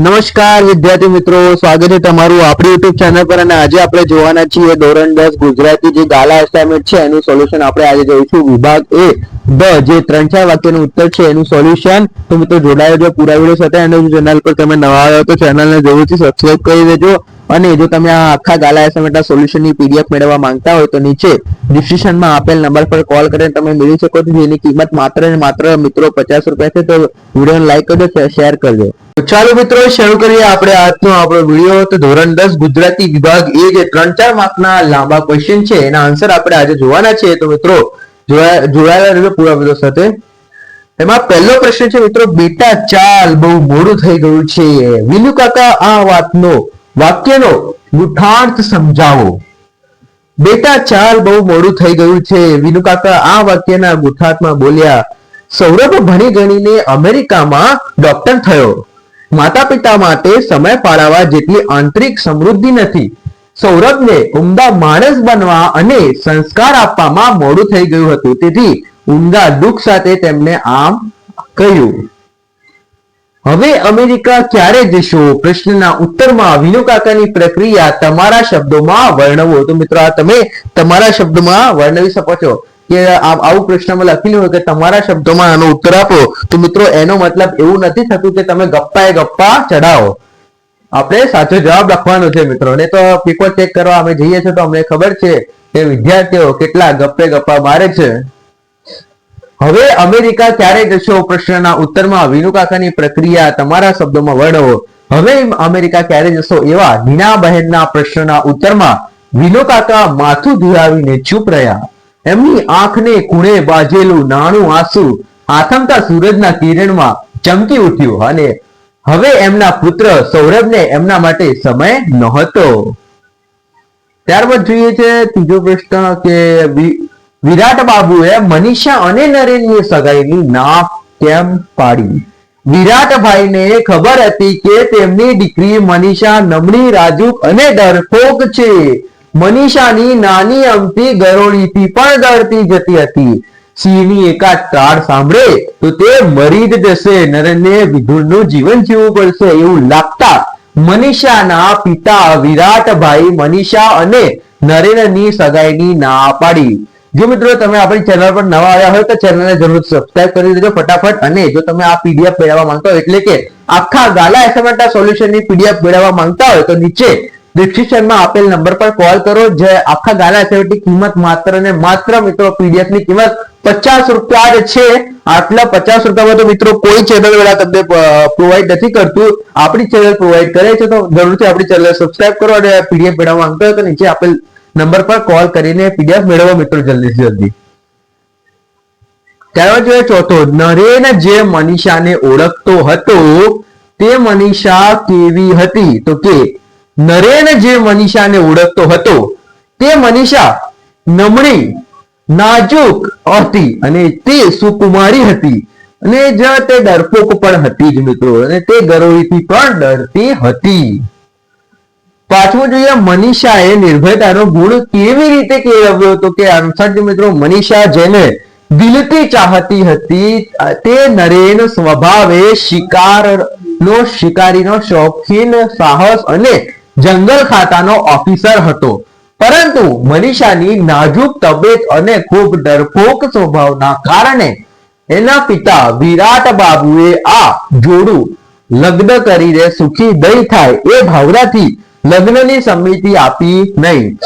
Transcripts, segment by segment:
નમસ્કાર, વિદ્યાર્થી મિત્રો. સ્વાગત છે તમારું આપણી યુટ્યુબ ચેનલ પર અને આજે આપણે જોવાના છીએ ધોરણ દસ ગુજરાતી જે ગાલા એસાઇનમેન્ટ છે, એનું સોલ્યુશન આપણે આજે જોઈશું. વિભાગ એ, બ, જે ત્રણ ચાર વાક્યનું ઉત્તર છે, એનું સોલ્યુશન તો મિત્રો, જોડાયો જો, પૂરા વીડિયો સાથે અને ચેનલ પર તમે નવા આવ્યો તો ચેનલને જરૂરથી સબસ્ક્રાઇબ કરી દેજો. અને જો તમે આ આખા ગાલા એસાઇનમેન્ટના સોલ્યુશનની પીડીએફ મેળવવા માંગતા હોય તો નીચે ડિસ્ક્રિપ્શનમાં આપેલ નંબર પર કોલ કરીને તમે મેળવી શકો છો. જેની કિંમત માત્ર ને માત્ર મિત્રો પચાસ રૂપિયા છે. તો વિડીયોને લાઈક કરજો શેર કરજો. તો ચાલો મિત્રો, શરૂ કરીએ આપણે આજનો આપણો વીડિયો તો ધોરણ દસ, ગુજરાતી વિભાગ એ જે ત્રણ ચાર માર્કના લાંબા ક્વેશ્ચન છે. એના આન્સર આપણે આજે જોવાના છે. તો મિત્રો જોડાયેલા રહેજો પૂરા વીડિયો સાથે. એમાં પહેલો પ્રશ્ન છે મિત્રો, બેટા ચાલ, બહુ મોડું થઈ ગયું છે. વિનુ કાકા, આ વાતનો, વાક્યનો ગુઠાર્થ સમજાવો. બેટા ચાલ, બહુ મોડું થઈ ગયું છે. વિનુ કાકા, આ વાક્યના ગુઠાર્થમાં બોલ્યા, સૌરભ ભણી ગણીને અમેરિકામાં ડોક્ટર થયો. માતા પિતા માટે સમય ફાળવવા જેટલી આંતરિક સમૃદ્ધિ નથી. સૌરભને ઉમદા માણસ બનવા અને સંસ્કાર આપવામાં મોડું થઈ ગયું હતું. તેથી ઊંડા દુઃખ સાથે તેમને આમ કહ્યું, હવે અમેરિકા ક્યારે જશો? પ્રશ્નના ઉત્તરમાં વિનુ કાકાની પ્રક્રિયા તમારા શબ્દોમાં વર્ણવો. તો મિત્રો, આ તમે તમારા શબ્દોમાં વર્ણવી શકો છો. કે આવું પ્રશ્નમાં લખેલું હોય કે તમારા શબ્દોમાં આનો ઉત્તર આપો, તો મિત્રો એનો મતલબ એવું નથી થતું કે તમે ગપ્પાએ ગપ્પા ચડાવો આપણે સાચો જવાબ લખવાનો છે મિત્રો. ને તો પેપર ચેક કરવા અમે જઈએ છીએ તો અમને ખબર છે કે વિદ્યાર્થીઓ કેટલા ગપ્પે ગપ્પા મારે છે. હવે અમેરિકા ક્યારે જશો પ્રશ્નના ઉત્તરમાં? વિનુકાકાની પ્રક્રિયા તમારા શબ્દોમાં વર્ણવો. હવે અમેરિકા ક્યારે જશો એવા નીના બહેનના પ્રશ્નના ઉત્તરમાં? વિનુકાકા માથું ધુરાવીને ચૂપ રહ્યા. એમની આંખને ખૂણે બાજેલું નાનું આંસુ આથમતા સૂરજના કિરણમાં ચમકી ઉઠ્યું અને હવે એમના પુત્ર સૌરભને એમના માટે સમય નહોતો. ત્યારબાદ જોઈએ છે ત્રીજો પ્રશ્ન કે વિરાટ બાબુએ મનીષા અને નરેનની સગાઈની ના કેમ પાડી? વિરાટભાઈને ખબર હતી કે તેમની દીકરી મનીષા નમણી રાજુક અને ડરપોક છે. મનીષાની નાની અમથી ગરોળીથી પણ દળતી જતી હતી. સિંહની એકાદ તાળ સાંભળે તો તે મરી જ જશે, નરેનને વિધુરનું જીવન જીવવું પડશે એવું લાગતા મનીષાના પિતા વિરાટભાઈ મનીષા અને નરેનની સગાઈની ના પાડી. જો મિત્રો તમે આપણી ચેનલ પર નવા આવ્યા હોય તો ચેનલને જરૂર સબસ્ક્રાઇબ કરી દેજો ફટાફટ અને જો તમે આ પીડીએફ મેળવવા માંગતા હોય એટલે કે આખા ગાલા એસએમએટા સોલ્યુશનની પીડીએફ મેળવવા માંગતા હોય તો નીચે ડિસ્ક્રિપ્શનમાં આપેલ નંબર પર કોલ કરો, જે આખા ગાલા એસાઇનમેન્ટની કિંમત માત્ર ને માત્ર મિત્રો પીડીએફની કિંમત પચાસ રૂપિયા જ છે. આટલા પચાસ રૂપિયામાં તો મિત્રો કોઈ ચેનલ વાળા તમને પ્રોવાઈડ નથી કરતું. આપણી ચેનલ પ્રોવાઈડ કરે છે તો જરૂરથી આપણી ચેનલ સબસ્ક્રાઇબ કરો અને પીડીએફ મેળવવા માંગતો હોય તો નીચે આપેલ નંબર પર કોલ કરીને પીડીએફ મેળવો મિત્રો જલ્દી જલ્દી. ત્યારબાદ જોઈએ ચોથો, નરેન જે મનીષાને ઓળખતો હતો તે મનીષા કેવી હતી? તો કે નરેન જે મનીષાને ઓળખતો હતો, તે મનીષા નમણી, નાજુક હતી અને તે સુકુમારી હતી. અને જ તે ડરપોક પણ હતી જ મિત્રો, અને તે ગરોળીથી પણ ડરતી હતી. પાછું જોઈએ મનીષાએ નિર્ભયતાનો ગુણ કેવી રીતે કેળવ્યો હતો કે આન્સર છે મિત્રો મનીષા જેને દિલથી ચાહતી હતી, તે નરેન સ્વભાવે શિકાર નો, શિકારીનો શોખીન સાહસ અને જંગલ ખાતાનો ઓફિસર હતો. પરંતુ મનીષાની નાજુક તબિયત અને ખૂબ ડરપોક સ્વભાવના કારણે એના પિતા વિરાટ બાબુએ આ જોડું લગ્ન કરીને સુખી દઈ થાય એ ભાવનાથી લગ્નની સમિતિ આપી નહીં.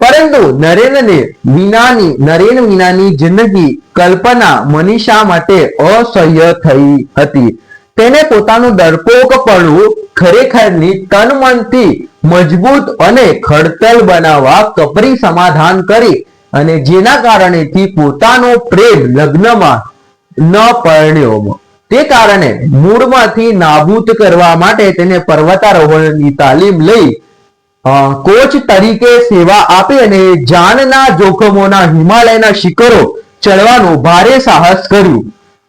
પરંતુ નરેનને વિનાની, નરેન વિનાની જિંદગી કલ્પના મનીષા માટે અસહ્ય થઈ હતી. તેને પોતાનું ડરપોકપણું ખરેખરની તન મનથી મજબૂત અને ખડતલ બનાવવા કપરી સમાધાન કરી અને જેના કારણેથી પોતાનો પ્રેમ લગ્નમાં ન પરણ્યો. તે કારણે મૂળમાંથી નાબૂદ કરવા માટે તેને પર્વતારોહણની તાલીમ લઈ કોચ તરીકે સેવા આપી અને જાનના જોખમોના હિમાલયના શિખરો ચડવાનું ભારે સાહસ કર્યું.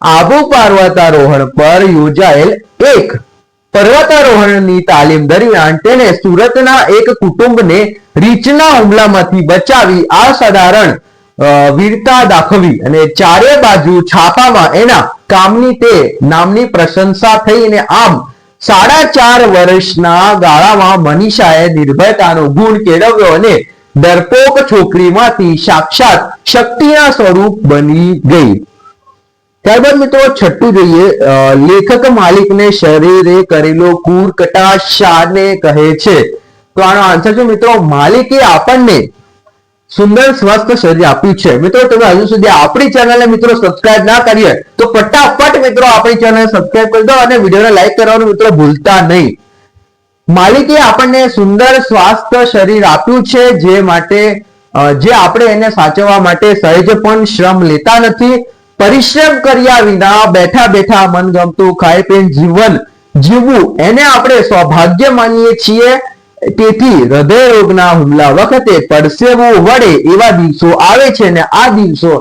આબુ પર્વતારોહણ પર યોજાયેલ એક પર્વતારોહણની તાલીમ દરમિયાન તેને સુરતના એક કુટુંબને રીંછના હુમલામાંથી બચાવી અસાધારણ વીરતા દાખવી અને ચારે બાજુ છાપામાં એના કામની તે નામની પ્રશંસા થઈ અને આમ સાડા ચાર વર્ષના ગાળામાં મનીષાએ નિર્ભયતાનો ગુણ કેળવ્યો અને ડરપોક છોકરીમાંથી સાક્ષાત શક્તિના સ્વરૂપ બની ગઈ. ત્યારબાદ મિત્રો છઠ્ઠું જોઈએ. લેખક માલિકને શરીરે કરેલો કુર શાને કહે છે. તો આનો આન્સર છે મિત્રો, માલિકે આપણને સુંદર, સ્વસ્થ શરીર આપ્યું છે. મિત્રો, તમે હજુ સુધી આપણી ચેનલને મિત્રો સબસ્ક્રાઇબ ના કરીએ તો ફટાફટ મિત્રો આપણી ચેનલ સબસ્ક્રાઇબ કરી દો અને વિડીયોને લાઈક કરવાનું મિત્રો ભૂલતા નહીં. માલિકે આપણને સુંદર સ્વાસ્થ્ય શરીર આપ્યું છે, જે માટે જે આપણે એને સાચવવા માટે સહેજ પણ શ્રમ લેતા નથી. પરિશ્રમ કર્યા વિના બેઠા બેઠા મનગમતું ખાઈ પીને જીવન જીવવું, એને આપણે સૌભાગ્ય માનીએ છીએ. તેથી હૃદય રોગના હુમલા વખતે પરસેવો વડે એવા દિવસો આવે છે ને આ દિવસો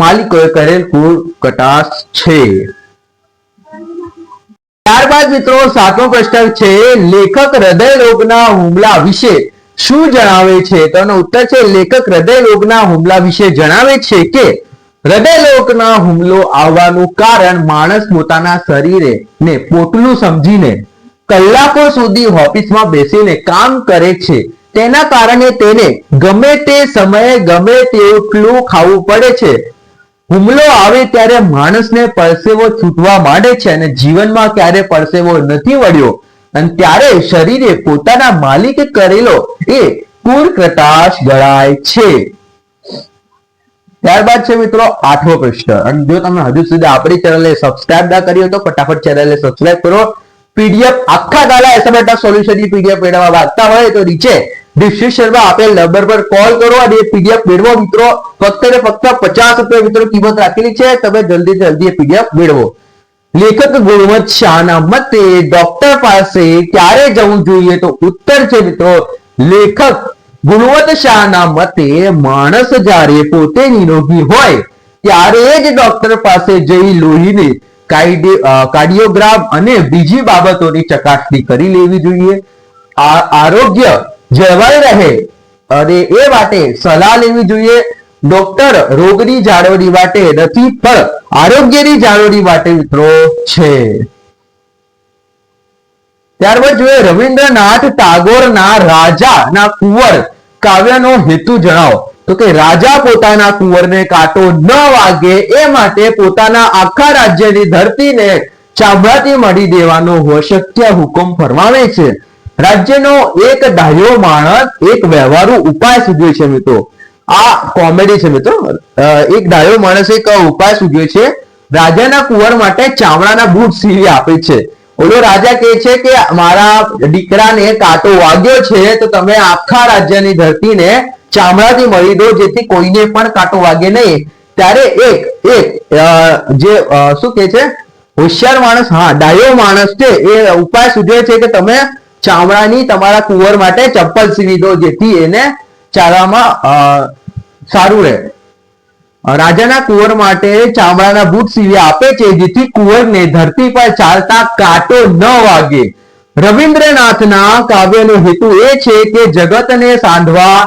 માલિકોએ કરેલ કુલ કટાશ છે. ત્યારબાદ મિત્રો સાતમો પ્રશ્ન છે, લેખક હૃદય રોગના હુમલા વિશે શું જણાવે છે? તો ઉત્તર છે, લેખક હૃદય રોગના હુમલા વિશે જણાવે છે કે હૃદય રોગના હુમલો આવવાનું કારણ માણસ પોતાના શરીરે ને પોટલું સમજીને કલાકો સુધી ઓફિસમાં બેસીને કામ કરે છે. તેના કારણે તેને ગમે તે સમયે ગમે તેટલું ખાવું પડે છે. હુમલો આવે ત્યારે માણસને પરસેવો છૂટવા માંડે છે અને જીવનમાં ક્યારે પરસેવો નથી વળ્યો. અને ત્યારે શરીરે પોતાના માલિક કરેલો એ કુર કટાશ ગણાય છે. ત્યારબાદ છે મિત્રો આઠમો પ્રશ્ન. અને જો તમે હજુ સુધી આપણી ચેનલને સબસ્ક્રાઇબ ના કરી હોય તો ફટાફટ ચેનલને સબસ્ક્રાઇબ કરો. પીડીએફ આખા ગાલા એસએમએટા સોલ્યુશનની પીડીએફ મેળવવા માંગતા હોય તો નીચે ડિસ્ક્રિપ્શનમાં આપેલ નંબર પર કોલ કરો અને એ પીડીએફ મેળવો મિત્રો. ફક્ત ને ફક્ત પચાસ રૂપિયા મિત્રો કિંમત રાખેલી છે. તમે જલ્દી જલ્દી એ પીડીએફ મેળવો. લેખક ગુણવંત શાહના મતે ડોક્ટર પાસે ક્યારે જવું જોઈએ તો ઉત્તર છે મિત્રો. લેખક ગુણવંત શાહના મતે માણસ જ્યારે પોતે નિરોગી હોય, ત્યારે જ ડોક્ટર પાસે જઈ લોહીને કાર્ડિયોગ્રામ અને બીજી બાબતોની ચકાસણી કરી લેવી જોઈએ. આરોગ્ય જળવાઈ રહે અને એ માટે સલાહ લેવી જોઈએ. ડોક્ટર રોગની જાળવણી માટે નથી, પણ આરોગ્યની જાળવણી માટે મિત્રો છે. ત્યારબાદ જોઈએ રવિન્દ્રનાથ ટાગોરના રાજાના કુંવર કાવ્યનો હેતુ જણાવો. તો કે રાજા પોતાના કુંવરને કાંટો ન વાગે એ માટે પોતાના આખા રાજ્યની ધરતીને ચામડાથી મળી દેવાનો વશક્ય હુકમ ફરમાવે છે. રાજ્યનો એક ડાયો માણસ, એક વ્યવહારુ ઉપાય સૂચવે છે મિત્રો. આ કોમેડી છે મિત્રો. એક ડાયો માણસ એક ઉપાય સૂચવે છે. રાજાના કુંવર માટે ચામડાના બૂટ સીવી આપે છે. ઓલો રાજા કહે છે કે મારા દીકરાને કાંટો વાગ્યો છે, તો તમે આખા રાજ્યની ધરતીને ચામડાથી મળી દો, જેથી કોઈને પણ કાંટો વાગે નહીં. ત્યારે એક એક જે શું કે છે? હોશિયાર માણસ, હા, ડાયો માણસ છે, એ ઉપાય સૂચવે છે કે તમે ચામડાની તમારા કુંવર માટે ચપ્પલ સીવી દો, જેથી એને ચાલવામાં સારું રહે. રાજાના કુંવર માટે ચામડાના બૂટ સીવી આપે છે, જેથી કુંવરને ધરતી પર ચાલતા કાંટો ન વાગે. રવિન્દ્રનાથના કાવ્યનો હેતુ એ છે કે જગતને સાંધવા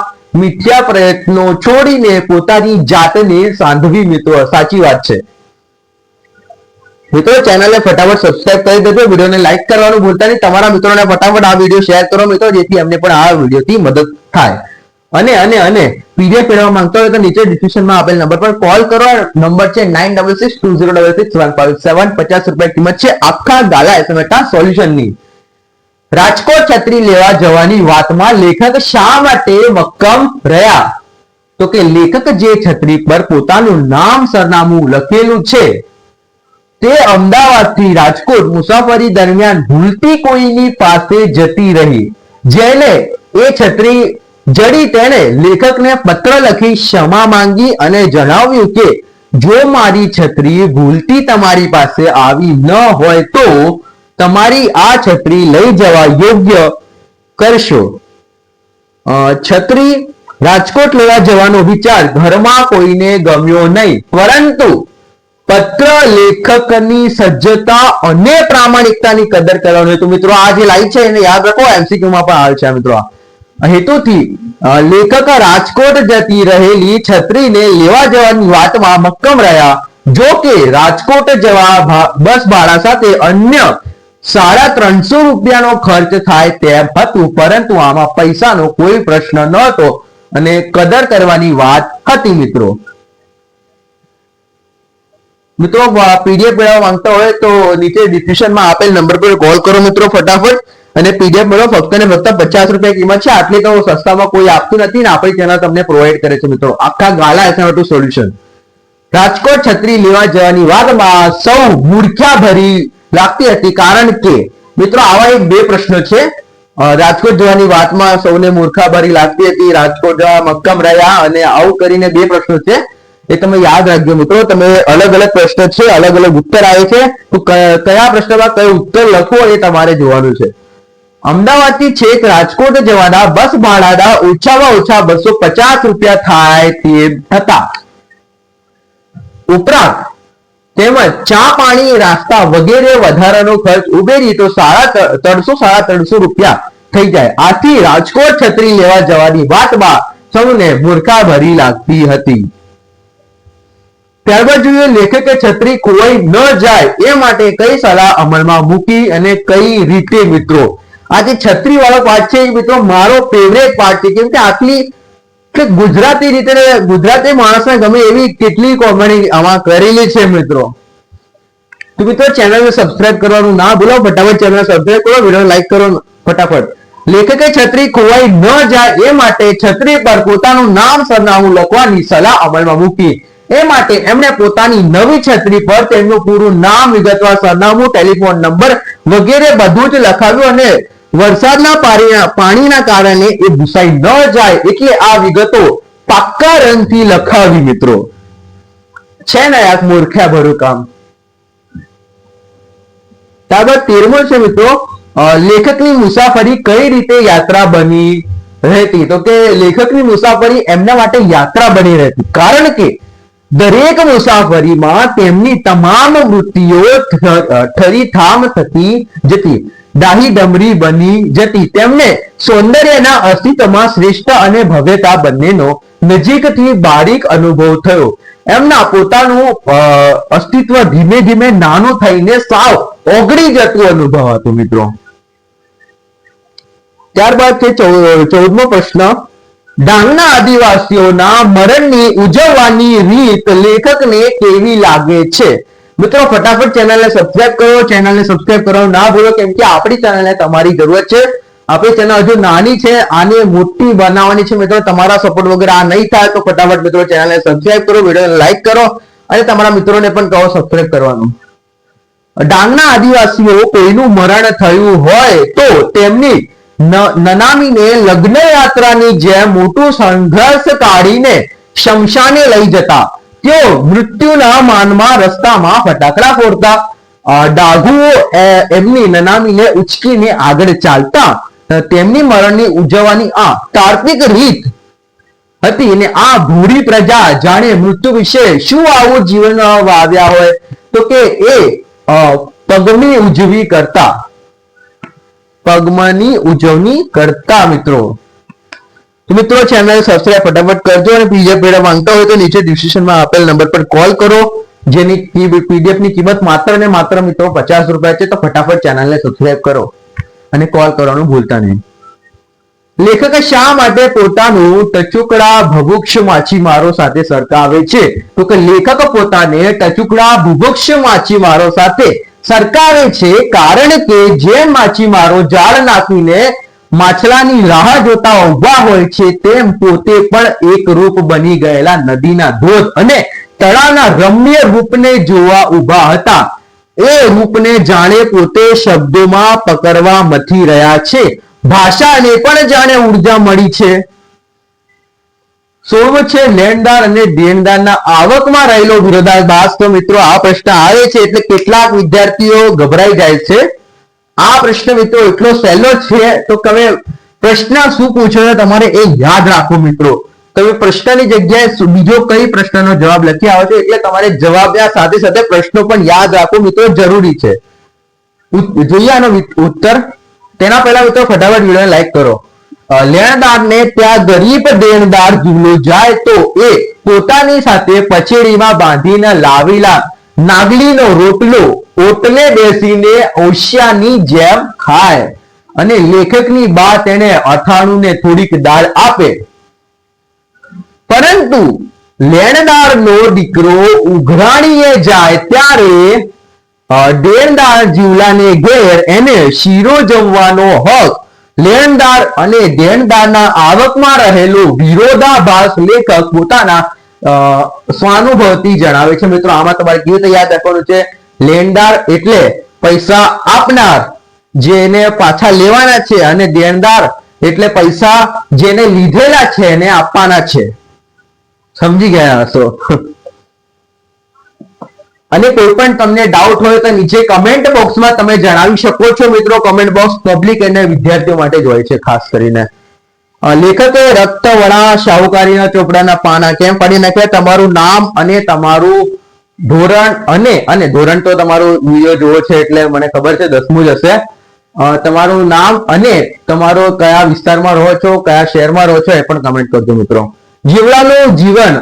મિથ્યા પ્રયત્નો છોડીને પોતાની જાતને સાંધવી મિત્રો. સાચી વાત છે. મિત્રો, ચેનલને ફટાફટ સબસ્ક્રાઇબ કરી દેજો, વિડીયોને લાઈક કરવાનું ભૂલતા નહીં. તમારા મિત્રોને ફટાફટ આ વીડિયો શેર કરો મિત્રો, જેથી અમને પણ આ વિડીયોથી મદદ થાય. અને અને અને પીડીએફ મેળવવા માંગતો હોય તો નીચે ડિસ્ક્રિપ્શનમાં આપેલ નંબર પર કોલ કરો. નંબર છે nine double six two zero double six one five seven પચાસ રૂપિયા કિંમત છે આખા ગાલા એસએમએટા સોલ્યુશનની રાજકોટ છત્રી લેવા જવાની વાતમાં લેખક શા માટે મક્કમ રહ્યા? તો કે લેખક જે છત્રી પર પોતાનું નામ, સરનામું લખેલું છે, તે અમદાવાદથી રાજકોટ મુસાફરી દરમિયાન ભૂલતી કોઈની પાસે જતી રહી. જેને એ છત્રી જડી તેણે લેખકને પત્ર લખી ક્ષમા માંગી અને જણાવ્યું કે, જો મારી છત્રી ભૂલતી તમારી પાસે આવી ન હોય તો તમારી આ છત્રી લઈ જવા યોગ્ય કરશો. છત્રી રાજકોટ લેવા જવાનો વિચાર ઘરમાં કોઈને ગમ્યો નહીં. પરંતુ પત્ર લેખકની સજ્જતા અને પ્રામાણિકતાની કદર કરવાની તો મિત્રો આ જે લાઈન છે એને યાદ રાખો એમસીક્યુમાં પણ આવે છે મિત્રો આ. હેતુથી લેખક રાજકોટ જતી રહેલી છત્રીને લેવા જવાની વાતમાં મક્કમ રહ્યા. જો રાજકોટ જવા બસ ભાડા સાથે અન્ય સાડા ત્રણસો રૂપિયાનો ખર્ચ થાય તેમ હતું, પરંતુ આમાં પૈસાનો કોઈ પ્રશ્ન ન હતો અને કદર કરવાની વાત હતી મિત્રો. મિત્રો પીડીએફ મેળવવા માંગતા હોય તો નીચે ડિસ્ક્રિપ્શનમાં આપેલ નંબર પર કોલ કરો મિત્રો, ફટાફટ. અને પીડીએફ મેળવો ફક્ત ને ફક્ત પચાસ રૂપિયા કિંમત છે. આટલી તો સસ્તામાં કોઈ આપતું નથી ને આપણે ચેનલ તમને પ્રોવાઈડ કરે છે મિત્રો. આખા ગાલા એસએમ સોલ્યુશન રાજકોટ છત્રી લેવા જવાની વાતમાં સૌ મૂર્ખ્યા ભરી લાગતી હતી કારણ કે, મિત્રો આવા એક બે પ્રશ્નો છે. રાજકોટ જવાની વાતમાં સૌને મૂર્ખા ભરી લાગતી હતી. રાજકોટ જવા મક્કમ રહ્યા અને આવું કરીને બે પ્રશ્નો છે. એ તમે યાદ રાખજો મિત્રો. તમે અલગ અલગ પ્રશ્ન છે, અલગ અલગ ઉત્તર આવે છે. તો કયા પ્રશ્નમાં કયો ઉત્તર લખવો એ તમારે જોવાનું છે. અમદાવાદથી છેક રાજકોટ જવાના બસ ભાડાના ઓછામાં ઓછા બસો પચાસ રૂપિયા થાય તેમ હતા. ઉપરાંત તેમજ ચા પાણી રાસ્તા વગેરે વધારાનો ખર્ચ ઉમેરી તો સાડા ત્રણસો સાડા ત્રણસો રૂપિયા થઈ જાય. આથી રાજકોટ છત્રી લેવા જવાની વાતમાં સૌને મૂર્ખા ભરી લાગતી હતી. ત્યારબાદ જોઈએ લેખકે છત્રી ખોવાઈ ન જાય એ માટે કઈ સલાહ અમલમાં મૂકી અને કઈ રીતે મિત્રો? આ જે છત્રી વાળો પાઠ છે એ મિત્રો મારો ફેવરેટ પાઠ છે. કેમ કે આટલી કે ગુજરાતી રીતે ગુજરાતી માણસને ગમે એવી કેટલી કોમેડી આમાં કરેલી છે મિત્રો. તો મિત્રો ચેનલને સબસ્ક્રાઇબ કરવાનું ના ભૂલો ફટાફટ ચેનલ સબસ્ક્રાઇબ કરો વીડિયો લાઈક કરો ફટાફટ. લેખકે છત્રી ખોવાઈ ન જાય એ માટે છત્રી પર પોતાનું નામ સરનામું લખવાની સલાહ અમલમાં મૂકી. એ માટે એમણે પોતાની નવી છત્રી પર તેમનું પૂરું નામ વિગતવાર સરનામું ટેલિફોન નંબર વગેરે બધું જ લખાવ્યું અને વરસાદના પાણીના કારણે એ ભૂસાઈ ન જાય એટલે આ વિગતો પાક્કા રંગથી લખાવી મિત્રો. છે ને યાર મૂર્ખ્યા ભરું કામ. ત્યારબાદ તેરમો છે મિત્રો લેખકની મુસાફરી કઈ રીતે યાત્રા બની રહેતી? તો કે લેખકની મુસાફરી એમના માટે યાત્રા બની રહેતી. કારણ કે દરેક મુસાફરીમાં તેમની તમામ વૃત્તિઓ ઠરી ઠરીઠામ થતી જતી. દાહી ડમરી બની જતી. તેમને સૌંદર્યના અસ્તિત્વમાં શ્રેષ્ઠ અને ભવ્યતા બંનેનો નજીકથી બારીક અનુભવ થયો. એમના પોતાનું અસ્તિત્વ ધીમે ધીમે નાનું થઈને સાવ ઓગળી જતું અનુભવ હતું મિત્રો. ત્યારબાદ છે ચૌદમો પ્રશ્ન. ડાંગના આદિવાસીઓના મરણની ઉજવવાની રીત લેખકને કેવી લાગે છે? મિત્રો, ફટાફટ ચેનલને સબસ્ક્રાઇબ કરો ચેનલને સબસ્ક્રાઇબ કરવાનું ના ભૂલો, કેમ કે આપણી ચેનલને તમારી જરૂરત છે. આપણી ચેનલ હજુ નાની છે, આને મોટી બનાવવાની છે. મિત્રો, તમારા સપોર્ટ વગર આ નહીં થાય, તો ફટાફટ મિત્રો ચેનલને સબસ્ક્રાઇબ કરો, વિડીયોને લાઈક કરો અને તમારા મિત્રોને પણ કહો સબસ્ક્રાઇબ કરવાનું. ડાંગના આદિવાસીઓ કોઈનું મરણ થયું હોય તો તેમની નનામીને લગ્ન યાત્રાની જેમ મોટું સંઘર્ષ કાઢીને શમશાને લઈ જતા. તેઓ મૃત્યુના માનમાં રસ્તામાં ફટાકડા ફોડતા. ડાઘુઓ એમની નનામીને ઉચકીને આગળ ચાલતા. તેમની મરણની ઉજવવાની આ તાર્કિક રીત હતી અને આ ભૂરી પ્રજા જાણે મૃત્યુ વિશે શું આવું જીવન વાવ્યા હોય? તો કે એ પગની ઉજવી કરતા. પગમની ઉજવણી કરતા મિત્રો. તો મિત્રો ચેનલ સબસ્ક્રાઇબ ફટાફટ કરજો અને પીડીએફ મેળવવા માંગતા હોય તો નીચે ડિસ્ક્રિપ્શનમાં આપેલ નંબર પર કોલ કરો. જેની પીડીએફની કિંમત માત્ર ને માત્ર મિત્રો પચાસ રૂપિયા છે, તો ફટાફટ ચેનલને સબસ્ક્રાઇબ કરો અને કોલ કરવાનું ભૂલતા નહીં. લેખકે શા માટે પોતાનું ટચુકડા ભભુક્ષ માછીમારો સાથે સરખાવે છે? તો કે લેખક પોતાને ટચુકડા ભૂભુક્ષ માછીમારો સાથે સરકાવે છે, કારણ કે જે માછીમારો જાળ નાખીને માછલાની રાહ જોતા ઊભા હોય છે તેમ પોતે પણ એક રૂપ બની ગયેલા નદીના ધોધ અને તળાવના રમ્ય રૂપને જોવા ઊભા હતા. એ રૂપને જાણે પોતે શબ્દોમાં પકડવા મથી રહ્યા છે. ભાષાને પણ જાણે ઊર્જા મળી છે. સોળમું છે લેણદાર અને દેણદારના આવકમાં રહેલો વિરોધાભાસ. તો મિત્રો, આ પ્રશ્ન આવે છે એટલે કેટલાક વિદ્યાર્થીઓ ગભરાઈ જાય છે. આ પ્રશ્ન મિત્રો એટલો સહેલો છે, તો તમે પ્રશ્ન શું પૂછ્યો તમારે એ યાદ રાખો મિત્રો. તમે પ્રશ્નની જગ્યાએ બીજો કઈ પ્રશ્નનો જવાબ લખી આવો છો એટલે તમારે જવાબના સાથે સાથે પ્રશ્નો પણ યાદ રાખવો મિત્રો, જરૂરી છે. જોઈએ આનો ઉત્તર. તેના પહેલા મિત્રો ફટાફટ વીડિયો લાઈક કરો. લેણદારને ત્યાં ગરીબ દેણદાર જુલો જાય તો એ પોતાની સાથે પછેડીમાં બાંધીને લાવેલા નાગલીનો રોટલો ઓટલે બેસીને ઓશિયાની જેમ ખાય અને લેખકની બા તેને અથાણું ને થોડીક દાળ આપે. પરંતુ લેણદારનો દીકરો ઉઘરાણીએ જાય ત્યારે દેણદાર જીવલાને ઘેર એને શીરો જમવાનો હક લેણદાર અને દેણદારના આવકમાં રહેલો વિરોધાભાસ લેખક પોતાના અ, સ્વાનુભવથી જણાવે છે. મિત્રો આમાં તમારે કેવી રીતે યાદ રાખવાનું છે. લેણદાર એટલે પૈસા આપનાર જેને પાછા લેવાના છે અને દેણદાર એટલે પૈસા જેને લીધેલા છે એને આપવાના છે. સમજી ગયા હશો? અને કોઈ પણ તમને ડાઉટ હોય તો નીચે કમેન્ટ બોક્સમાં તમે જણાવી શકો છો. મિત્રો કમેન્ટ બોક્સ પબ્લિક અને વિદ્યાર્થીઓ માટે જ હોય છે ખાસ કરીને. લેખકે રક્તવણા, શાહુકારીના ચોપડાના પાના કેમ પડી નાખ્યા? તમારું નામ અને તમારું ધોરણ અને અને ધોરણ તો તમારું વીડિયો જોવો છે એટલે મને ખબર છે, દસમું જ હશે. તમારું નામ અને તમારો કયા વિસ્તારમાં રહો છો, કયા શહેરમાં રહો છો એ પણ કમેન્ટ કરજો મિત્રો. જીવડાનું જીવન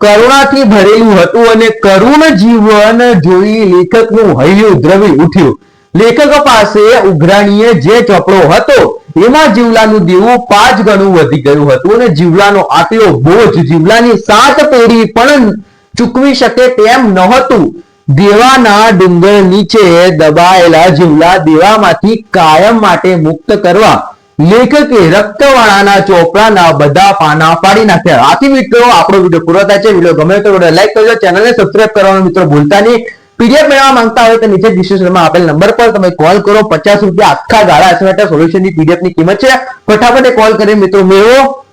કરુણાથી ભરેલું હતું અને કરુણ જીવન જોઈ લેખકનું હૈયું દ્રવી ઉઠ્યું. લેખક પાસે ઉઘરાણીએ જે ચોપડો હતો એમાં જીવલાનું દેવું પાંચ ગણું વધી ગયું હતું અને જીવલાનો આટલો બોજ. જીવલાની સાત પેઢી પણ ચૂકવી શકે તેમ નહોતું. દેવાના ડુંગર નીચે દબાયેલા જીવલા દેવામાંથી કાયમ માટે મુક્ત કરવા લેખકે રક્તવાળાના ચોપડાના બધા પાના પાડી નાખ્યા. આથી મિત્રો, આપણો વીડિયો પૂરો થાય છે. વીડિયો ગમે તો લાઈક કરજો. ચેનલને સબસ્ક્રાઈબ કરવાનો મિત્રો ભૂલતા નહીં. પીડીએફ મેળવવા માંગતા હોય તો નીચે ડિસ્ક્રિપ્શનમાં આપેલ નંબર પર તમે કોલ કરો. પચાસ રૂપિયા આખા ગાળા એસએમએસ સોલ્યુશનની પીડીએફની કિંમત છે. ફટાફટ કોલ કરી મિત્રો મેળવો.